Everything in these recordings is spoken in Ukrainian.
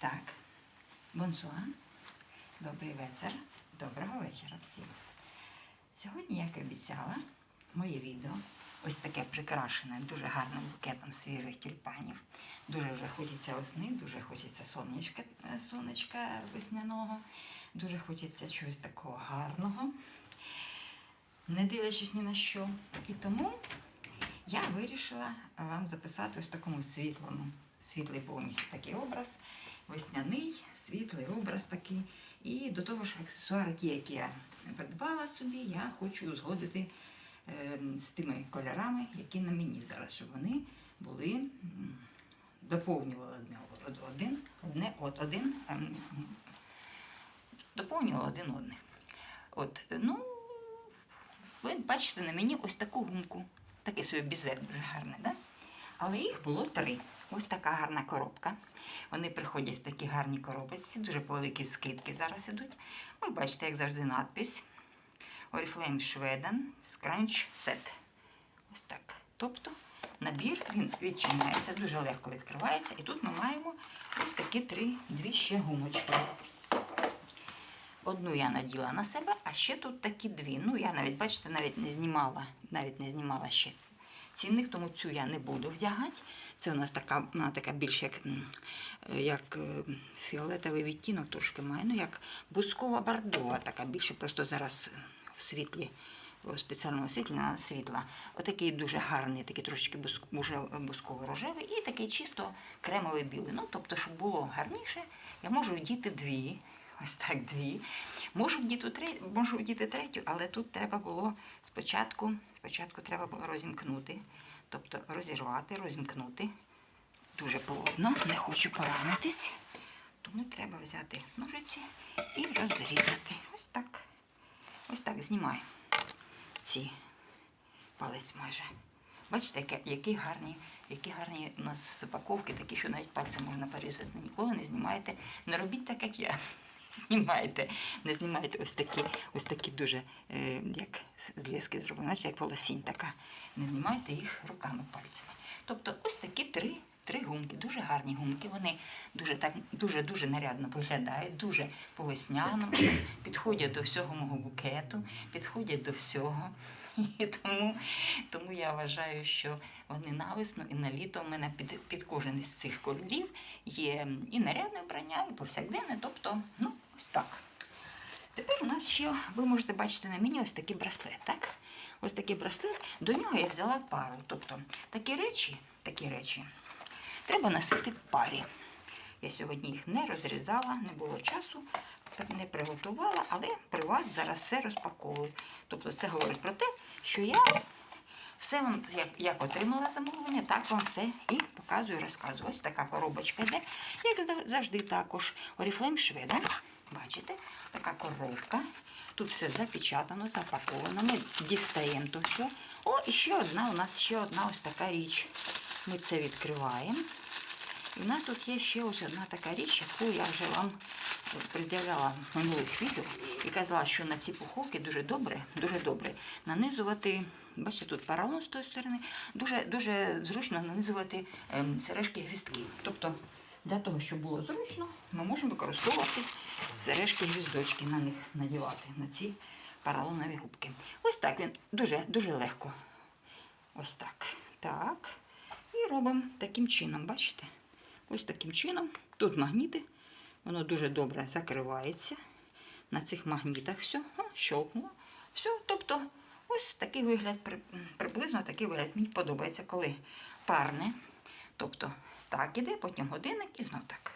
Так, бонсуа. Добрий вечір. Доброго вечора всім. Сьогодні, як і обіцяла, моє відео ось таке прикрашене дуже гарним букетом свіжих тюльпанів. Дуже вже хочеться весни, дуже хочеться сонечка, е, сонечка весняного, дуже хочеться чогось такого гарного, не дивлячись ні на що. І тому я вирішила вам записати ось такому світлому, світлий повністю такий образ, весняний, світлий образ такий. І до того ж, аксесуари, ті, які я придбала собі, я хочу узгодити е, з тими кольорами, які на мені зараз, щоб вони були доповнювали одне один, одне от один, ем, доповнювали один одних. От, ну, ви бачите на мені ось таку гумку. Такий собі бізет дуже гарний, да? Але їх було три. Ось така гарна коробка. Вони приходять в такі гарні коробочці, дуже великі скидки зараз ідуть. Ви бачите, як завжди, надпись Oriflame Schweden Scrunch Set. Ось так. Тобто набір він відчиняється, дуже легко відкривається. І тут ми маємо ось такі три, дві ще гумочки. Одну я наділа на себе, а ще тут такі дві. Ну, я навіть, бачите, навіть не знімала, навіть не знімала ще цінник, тому цю я не буду вдягати. Це у нас така, вона така більш як, як е, фіолетовий відтінок трошки має, ну як бускова бордова, така більше просто зараз в світлі. Світлі вона світла. Отакий дуже гарний, такий трошечки бусково-рожевий і такий чисто кремовий білий. Ну, тобто, щоб було гарніше, я можу вдіти дві. Ось так дві. Можу вдіти, три, можу вдіти третю, але тут треба було спочатку, спочатку треба було розімкнути. Тобто розірвати, розімкнути. Дуже плотно, не хочу поранитись. Тому треба взяти ножиці і розрізати. Ось так. Ось так знімаю ці палець майже. Бачите, які гарні, які гарні у нас запаковки, такі, що навіть пальцем можна порізати. Ніколи не знімайте, не робіть так, як я. Знімайте, не знімайте ось такі, ось такі дуже, е, як зліски зроблені, значить, як волосінь така. Не знімайте їх руками пальцями. Тобто ось такі три, три гумки, дуже гарні гумки. Вони дуже так дуже дуже нарядно виглядають, дуже по-весняному, підходять до всього мого букету, підходять до всього. І тому, тому я вважаю, що вони на весну і на літо в мене під, під кожен із цих кольорів є і нарядне вбрання, і повсякденне. Тобто, ну, ось так. Тепер у нас ще, ви можете бачити на мені ось такий браслет, так? Ось такий браслет. До нього я взяла пару. Тобто такі речі, такі речі треба носити в парі. Я сьогодні їх не розрізала, не було часу, не приготувала, але при вас зараз все розпаковую. Тобто це говорить про те, що я все вам, як, як отримала замовлення, так вам все і показую, розказую. Ось така коробочка йде, як завжди також. Oriflame Schweden. Бачите, така коробка. Тут все запечатано, запаковано. Ми дістаємо то все. О, і ще одна у нас ще одна ось така річ. Ми це відкриваємо. І в нас тут є ще ось одна така річ, яку я вже вам пред'являла в минулих відео і казала, що на ці пуховки дуже добре, дуже добре нанизувати. Бачите, тут поролон з тої сторони, дуже, дуже зручно нанизувати ем, сережки гвіздки. Тобто, для того, щоб було зручно, ми можемо використовувати сережки гвіздочки на них надівати, на ці поролонові губки. Ось так він дуже, дуже легко. Ось так. Так. І робимо таким чином, бачите? Ось таким чином. Тут магніти, воно дуже добре закривається. На цих магнітах все, о, щелкнуло. Все, тобто, ось такий вигляд, приблизно такий вигляд. Мені подобається, коли парне. Тобто, так іде, потім годинник і знов так.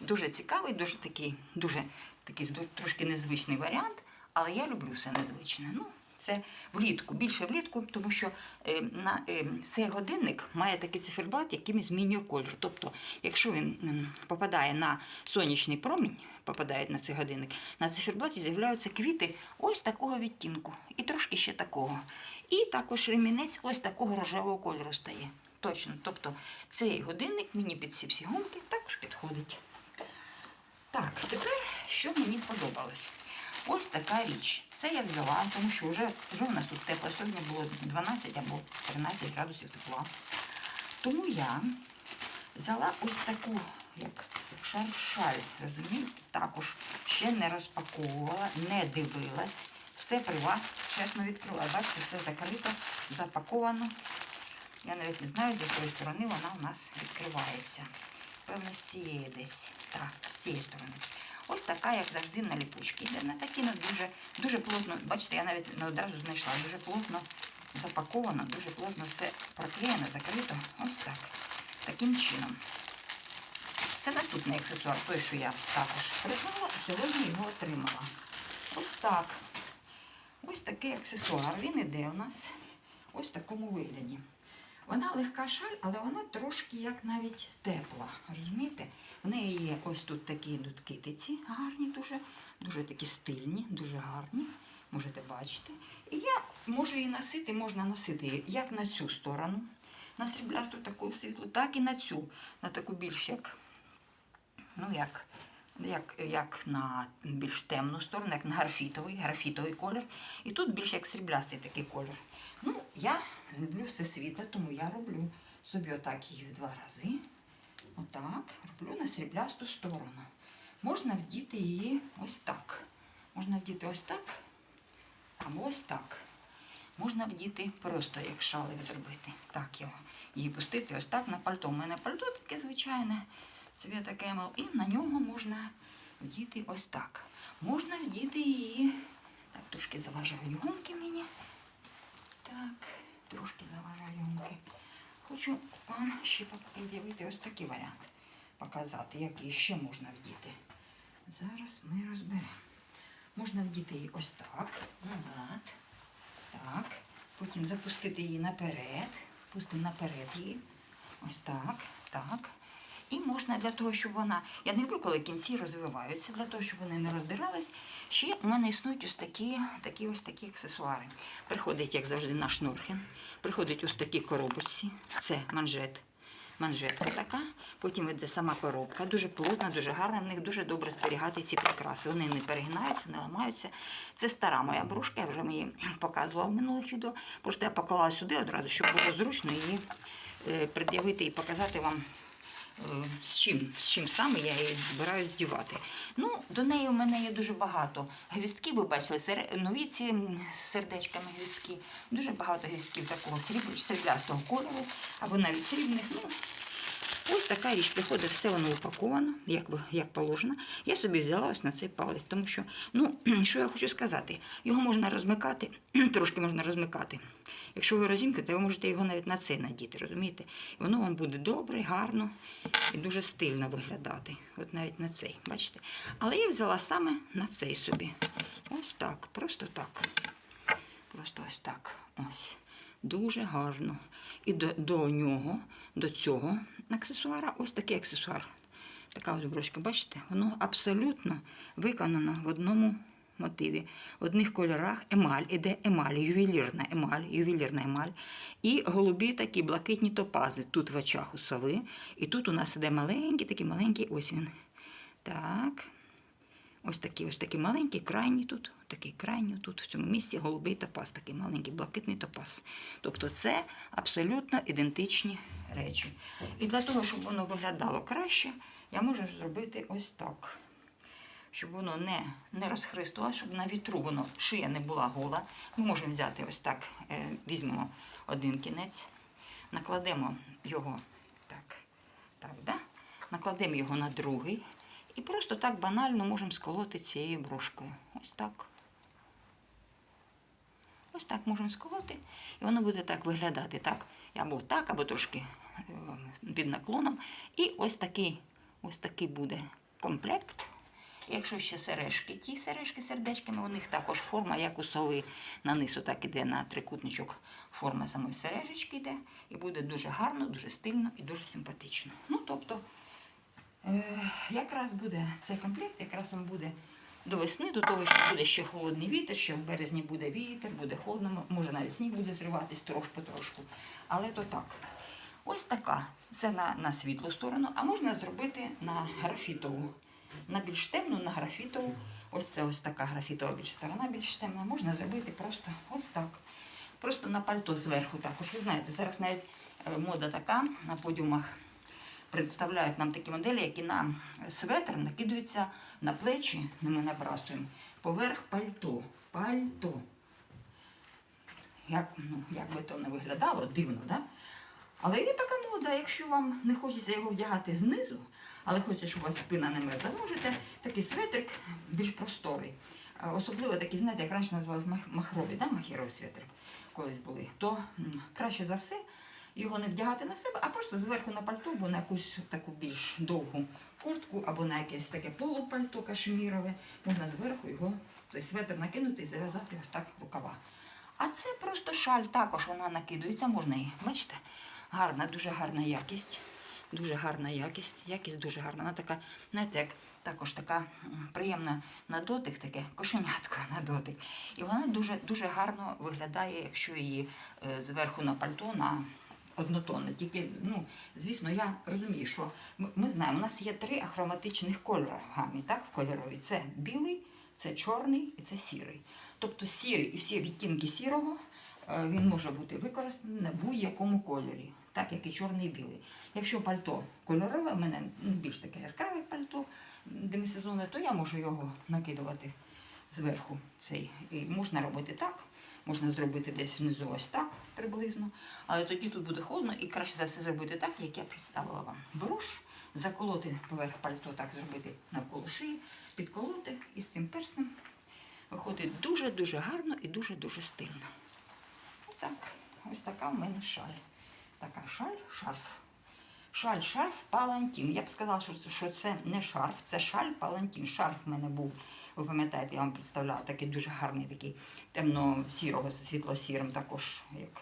Дуже цікавий, дуже такий, дуже такий трошки незвичний варіант, але я люблю все незвичне. Ну, це влітку, більше влітку, тому що е, на, е, цей годинник має такий циферблат, який змінює колір. Тобто, якщо він попадає на сонячний промінь, попадає на цей годинник, на циферблаті з'являються квіти ось такого відтінку, і трошки ще такого. І також ремінець ось такого рожевого кольору стає. Точно. Тобто цей годинник мені під ці всі гумки також підходить. Так, тепер що мені подобалось? Ось така річ. Це я взяла, тому що вже, у нас тут тепло. Сьогодні було 12 або 13 градусів тепла. Тому я взяла ось таку, як шаршаль. Розумієте? Також ще не розпаковувала, не дивилась. Все при вас, чесно відкрила. Бачите, все закрито, запаковано. Я навіть не знаю, з якої сторони вона у нас відкривається. Певно, з цієї десь. Так, з цієї сторони. Ось така, як завжди, на ліпучки. Йде такі, ну, дуже, дуже плотно. Бачите, я навіть не одразу знайшла. Дуже плотно запаковано, дуже плотно все проклеєно, закрито. Ось так. Таким чином. Це наступний аксесуар, той, що я також придбала, а сьогодні його отримала. Ось так. Ось такий аксесуар. Він іде у нас ось в такому вигляді. Вона легка шаль, але вона трошки як навіть тепла. Розумієте? В неї є ось тут такі китиці гарні, дуже, дуже такі стильні, дуже гарні. Можете бачити. І я можу її носити, можна носити як на цю сторону, на сріблясту таку світлу, так і на цю, на таку більш як ну як, як, як на більш темну сторону, як на графітовий, графітовий колір. І тут більш як сріблястий такий колір. Ну, я люблю все світле, тому я роблю собі отак її два рази. Отак, роблю на сріблясту сторону. Можна вдіти її ось так. Можна вдіти ось так, або ось так. Можна вдіти просто як шалик зробити. Так його. Її пустити ось так на пальто. У мене пальто таке звичайне, цвіта кемел. І на нього можна вдіти ось так. Можна вдіти її. Так, трошки заважають гумки мені. Так, трошки заважають гумки. Хочу вам ще пред'явити ось такий варіант. Показати, який ще можна вдіти. Зараз ми розберемо. Можна вдіти її ось так, назад. Так. Потім запустити її наперед. Пустимо наперед її. Ось так. Так. І можна для того, щоб вона. Я не люблю, коли кінці розвиваються, для того, щоб вони не роздирались. Ще у мене існують ось такі, такі ось такі аксесуари. Приходить, як завжди, наш Норхен. Приходить ось такі коробочці. Це манжет. Манжетка така, потім йде сама коробка, дуже плотна, дуже гарна. В них дуже добре зберігати ці прикраси. Вони не перегинаються, не ламаються. Це стара моя брошка, я вже її показувала в минулих відео. Просто я поклала сюди одразу, щоб було зручно її е, пред'явити і показати вам. З чим, з чим саме я її збираюсь здівати. Ну, до неї у мене є дуже багато гвістків, ви бачили, нові ці сердечками гвістки. Дуже багато гвістків такого сріб- сріблястого кольору, або навіть срібних. Ну, ось така річ приходить, все воно упаковано, як, як положено. Я собі взяла ось на цей палець, тому що, ну, що я хочу сказати, його можна розмикати, трошки можна розмикати. Якщо ви розімкнете, ви можете його навіть на цей надіти, розумієте? І воно вам буде добре, гарно і дуже стильно виглядати. От навіть на цей, бачите? Але я взяла саме на цей собі. Ось так, просто так. Просто ось так. Ось. Дуже гарно. І до, до нього, до цього аксесуара, ось такий аксесуар. Така ось брошка, бачите, воно абсолютно виконано в одному мотиві. В одних кольорах емаль, іде емаль, ювелірна емаль, ювелірна емаль. І голубі такі блакитні топази. Тут в очах у сови. І тут у нас іде маленький, такий маленький ось він. Так. Ось такий, ось такий маленький, крайній тут, такий крайній тут, в цьому місці голубий топаз, такий маленький блакитний топаз. Тобто це абсолютно ідентичні речі. І для того, щоб воно виглядало краще, я можу зробити ось так. Щоб воно не, не розхристувалося, щоб на вітру воно шия не була гола. Ми можемо взяти ось так, е, візьмемо один кінець, накладемо його так, так, да? накладемо його на другий. І просто так банально можемо сколоти цією брошкою. Ось так. Ось так можемо сколоти. І воно буде так виглядати. Так, або так, або трошки е, під наклоном. І ось такий, ось такий буде комплект. Якщо ще сережки, ті сережки сердечками, у них також форма, як у сови на низ, так іде на трикутничок форма самої сережечки йде. І буде дуже гарно, дуже стильно і дуже симпатично. Ну, тобто, якраз буде цей комплект, якраз він буде до весни, до того, що буде ще холодний вітер, ще в березні буде вітер, буде холодно, може навіть сніг буде зриватись трошки потрошку. Але то так. Ось така. Це на, на світлу сторону, а можна зробити на графітову. На більш темну, на графітову. Ось це ось така графітова більш сторона, більш темна. Можна зробити просто ось так. Просто на пальто зверху також. Ви знаєте, зараз навіть е, мода така на подіумах представляють нам такі моделі, які на светр накидаються на плечі, ми набрасуємо, поверх пальто. Пальто. Як, ну, як би то не виглядало, дивно, да? Але є така мода, якщо вам не хочеться його вдягати знизу, але хочеться, щоб у вас спина не мерзла, можете такий светрик більш просторий. Особливо такі, знаєте, як раніше називали мах- махрові, да? махірові светри колись були, то краще за все його не вдягати на себе, а просто зверху на пальто, або на якусь таку більш довгу куртку, або на якесь таке полупальто кашемірове, можна зверху його, той светр накинути і зав'язати так рукава. А це просто шаль, також вона накидується, можна її, бачите, гарна, дуже гарна якість. Дуже гарна якість, якість дуже гарна. Вона така, знаєте, як також така приємна на дотик, таке кошенятко на дотик. І вона дуже, дуже гарно виглядає, якщо її е, зверху на пальто на однотонне. Тільки, ну, звісно, я розумію, що ми, ми знаємо, у нас є три ахроматичних кольори в гамі, так, в кольоровій. Це білий, це чорний і це сірий. Тобто сірий і всі відтінки сірого е, він може бути використаний на будь-якому кольорі, так як і чорний і білий. Якщо пальто кольорове, в мене ну, більш таке яскраве пальто демисезонне, то я можу його накидувати зверху. Цей. І можна робити так, можна зробити десь внизу ось так приблизно. Але тоді тут буде холодно і краще за все зробити так, як я представила вам. Бруш, заколоти поверх пальто, так зробити навколо шиї, підколоти і з цим перснем виходить дуже-дуже гарно і дуже-дуже стильно. Отак. Ось така в мене шаль. Така шаль, шарф. Шаль, шарф, палантін. Я б сказала, що це не шарф, це шаль, палантін. Шарф в мене був, ви пам'ятаєте, я вам представляла такий дуже гарний, такий темно-сірого, світло-сірим, також як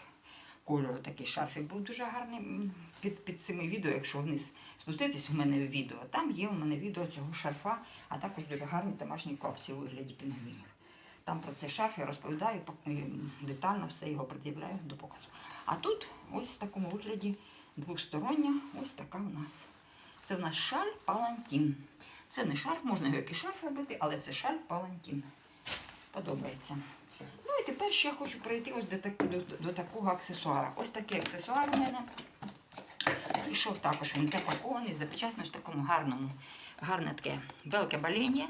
кольору такий шарфик. Був дуже гарний під, під цими відео, якщо вниз спуститись в мене відео. Там є у мене відео цього шарфа, а також дуже гарні домашні копці у вигляді пінгвінів. Там про цей шарф я розповідаю детально все його пред'являю до показу. А тут ось в такому вигляді двостороння, ось така у нас. Це в нас шаль палантін. Це не шарф, можна його як і шарф робити, але це шаль палантін. Подобається. Ну і тепер ще я хочу перейти ось до, так, до, до такого аксесуара. Ось такий аксесуар у мене. Пішов також він запакований, запечатаний в такому гарному, гарне таке велике баління,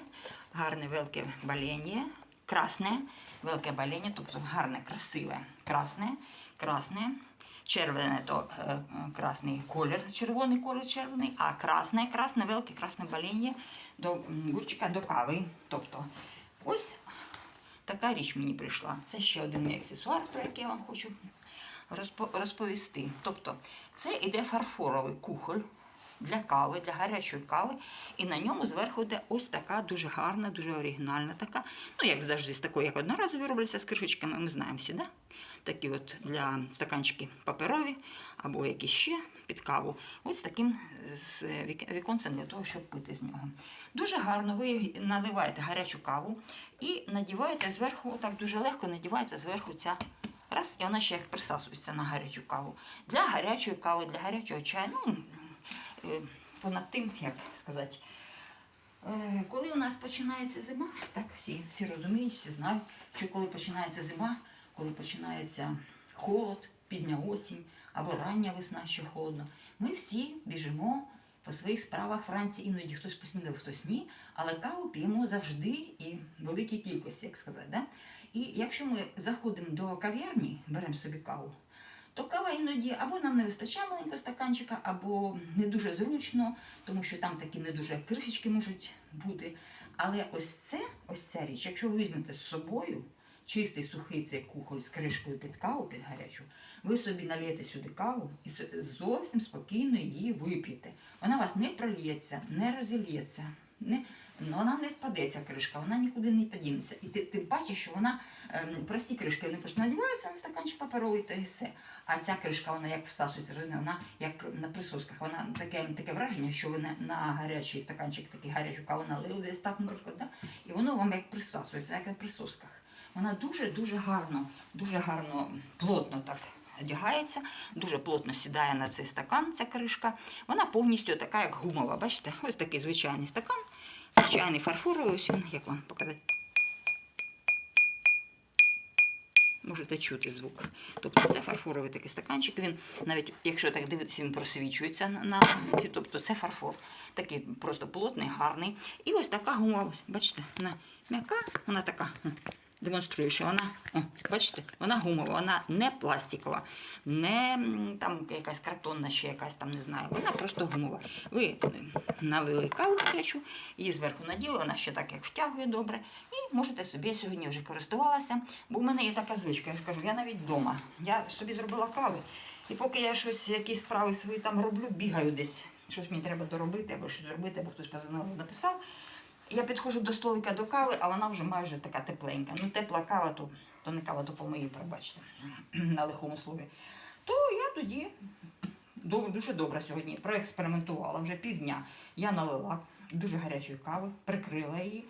гарне велике баління, красне, велике баління, тобто гарне, красиве, красне, красне, червоне то е, е, красний колір, червоний колір червоний, а красне, красне, велике красне баління до гурчика до кави. Тобто ось така річ мені прийшла. Це ще один мій аксесуар, про який я вам хочу розповісти. Тобто, це іде фарфоровий кухоль для кави, для гарячої кави, і на ньому зверху йде ось така дуже гарна, дуже оригінальна така. Ну, як завжди, з такої, як одноразові робляться з кришечками, ми знаємо всі, да? Такі от для стаканчики паперові або якісь ще під каву. Ось таким з віконцем для того, щоб пити з нього. Дуже гарно ви наливаєте гарячу каву і надіваєте зверху, так дуже легко надівається зверху ця Раз, і вона ще як присасується на гарячу каву. Для гарячої кави, для гарячого чаю. Ну, е, понад тим, як сказати, е, коли у нас починається зима, так всі, всі розуміють, всі знають, що коли починається зима, коли починається холод, пізня осінь або рання весна, що холодно, ми всі біжимо по своїх справах вранці, іноді хтось поснідав, хтось ні, але каву п'ємо завжди і в великій кількості, як сказати. Да? І якщо ми заходимо до кав'ярні, беремо собі каву, то кава іноді або нам не вистачає маленького стаканчика, або не дуже зручно, тому що там такі не дуже кришечки можуть бути. Але ось це, ось ця річ, якщо ви візьмете з собою чистий сухий цей кухоль з кришкою під каву, під гарячу, ви собі налієте сюди каву і зовсім спокійно її вип'єте. Вона вас не прольється, не розільється, не, вона не впадеться кришка, вона нікуди не подінеться. І ти, ти бачиш, що вона ем, прості кришки вони просто надіваються на стаканчик паперовий та і все. А ця кришка, вона як всасується, вона як на присосках. Вона таке, таке враження, що ви на, на гарячий стаканчик такий гарячу каву налили десь так, наприклад, да? і воно вам як присасується, як на присосках. Вона дуже-дуже гарно, дуже гарно, плотно так одягається, дуже плотно сідає на цей стакан, ця кришка. Вона повністю така, як гумова. Бачите, ось такий звичайний стакан, звичайний фарфоровий, як вам показати. Можете чути звук. Тобто це фарфоровий такий стаканчик. Він навіть, якщо так дивитися, він просвічується на, ці. Тобто це фарфор. Такий просто плотний, гарний. І ось така гума, бачите, вона м'яка, вона така. Демонструю, що вона, о, бачите, вона гумова, вона не пластикова, не там якась картонна, ще якась там не знаю. Вона просто гумова. Ви налили каву гарячу, її зверху наділи, вона ще так як втягує добре. І можете собі я сьогодні вже користувалася, бо в мене є така звичка, я ж кажу, я навіть вдома. Я собі зробила каву, і поки я щось, якісь справи свої там роблю, бігаю десь. Щось мені треба доробити, або щось зробити, або хтось позвонив, написав. Я підходжу до столика до кави, а вона вже майже така тепленька. Ну, тепла кава, то, то не кава, то помиї, пробачте, на лихому слові. То я тоді дуже добре сьогодні проекспериментувала вже півдня. Я налила дуже гарячої кави, прикрила її.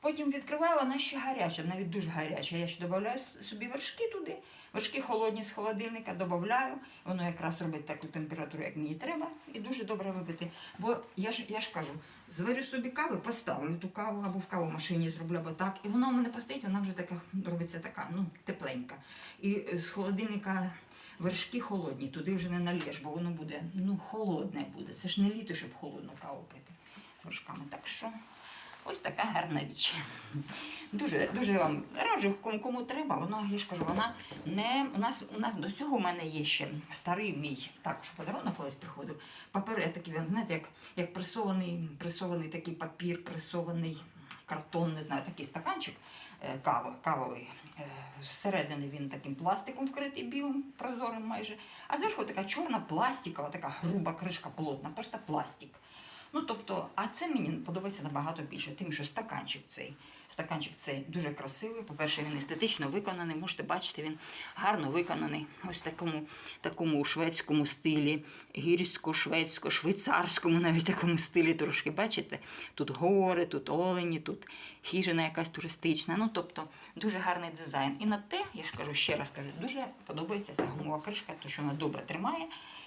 Потім відкриваю, вона ще гаряча, навіть дуже гаряча. Я ще додаю собі вершки туди. Вершки холодні з холодильника додаю. Воно якраз робить таку температуру, як мені треба, і дуже добре випити. Бо я ж, я ж кажу, зварю собі кави, поставлю ту каву або в кавомашині зроблю, або так. І вона у мене постоїть, вона вже така робиться така, ну, тепленька. І з холодильника вершки холодні, туди вже не налєш, бо воно буде ну, холодне буде. Це ж не літо, щоб холодну каву пити з вершками. Так що ось така гарна річ. Дуже, дуже вам раджу, кому, треба. Воно, я ж кажу, вона не у нас у нас до цього в мене є ще старий мій також подарунок колись приходив. Папір такий, він, знаєте, як, як пресований, пресований такий папір, пресований картон, не знаю, такий стаканчик е, кави, кавовий. Е, Зсередини він таким пластиком вкритий білим, прозорим майже. А зверху така чорна пластикова, така груба кришка плотна, просто пластик. Ну, тобто, а це мені подобається набагато більше, тим, що стаканчик цей. Стаканчик цей дуже красивий. По-перше, він естетично виконаний. Можете бачити, він гарно виконаний. Ось такому, такому шведському стилі, гірсько-шведсько, швейцарському навіть такому стилі трошки. Бачите? Тут гори, тут олені, тут хижина якась туристична. Ну, тобто, дуже гарний дизайн. І на те, я ж кажу, ще раз кажу, дуже подобається ця гумова кришка, тому що вона добре тримає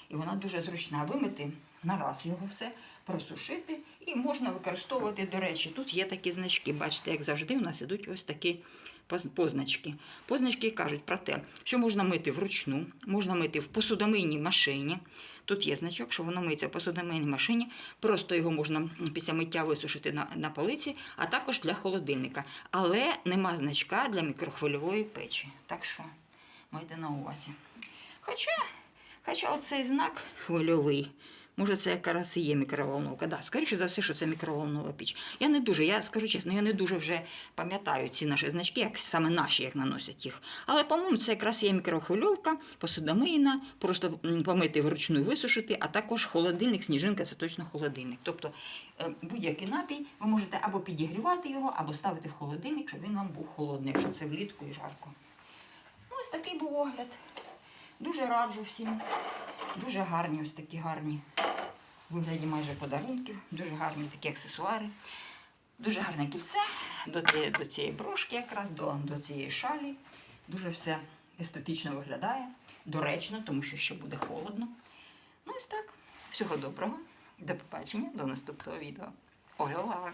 і вона дуже зручна. Вимити на раз його все, просушити і можна використовувати, до речі, тут є такі значки. Бачите, як завжди, у нас ідуть ось такі позначки. Позначки кажуть про те, що можна мити вручну, можна мити в посудомийній машині. Тут є значок, що воно миється в посудомийній машині. Просто його можна після миття висушити на, на полиці, а також для холодильника. Але нема значка для мікрохвильової печі. Так що майте на увазі. Хоча Хоча оцей знак хвильовий, може це якраз і є мікроволновка. Да, скоріше за все, що це мікроволнова піч. Я не дуже, я скажу чесно, я не дуже вже пам'ятаю ці наші значки, як саме наші, як наносять їх. Але, по-моєму, це якраз є мікрохвильовка, посудомийна, просто помити вручну висушити, а також холодильник, сніжинка це точно холодильник. Тобто е, будь-який напій ви можете або підігрівати його, або ставити в холодильник, щоб він вам був холодний, якщо це влітку і жарко. Ну, ось такий був огляд. Дуже раджу всім. Дуже гарні, ось такі гарні в вигляді майже подарунків, дуже гарні такі аксесуари. Дуже гарне кільце до цієї, до цієї брошки, якраз до, до цієї шалі. Дуже все естетично виглядає, доречно, тому що ще буде холодно. Ну ось так. Всього доброго. До побачення, до наступного відео. Оля.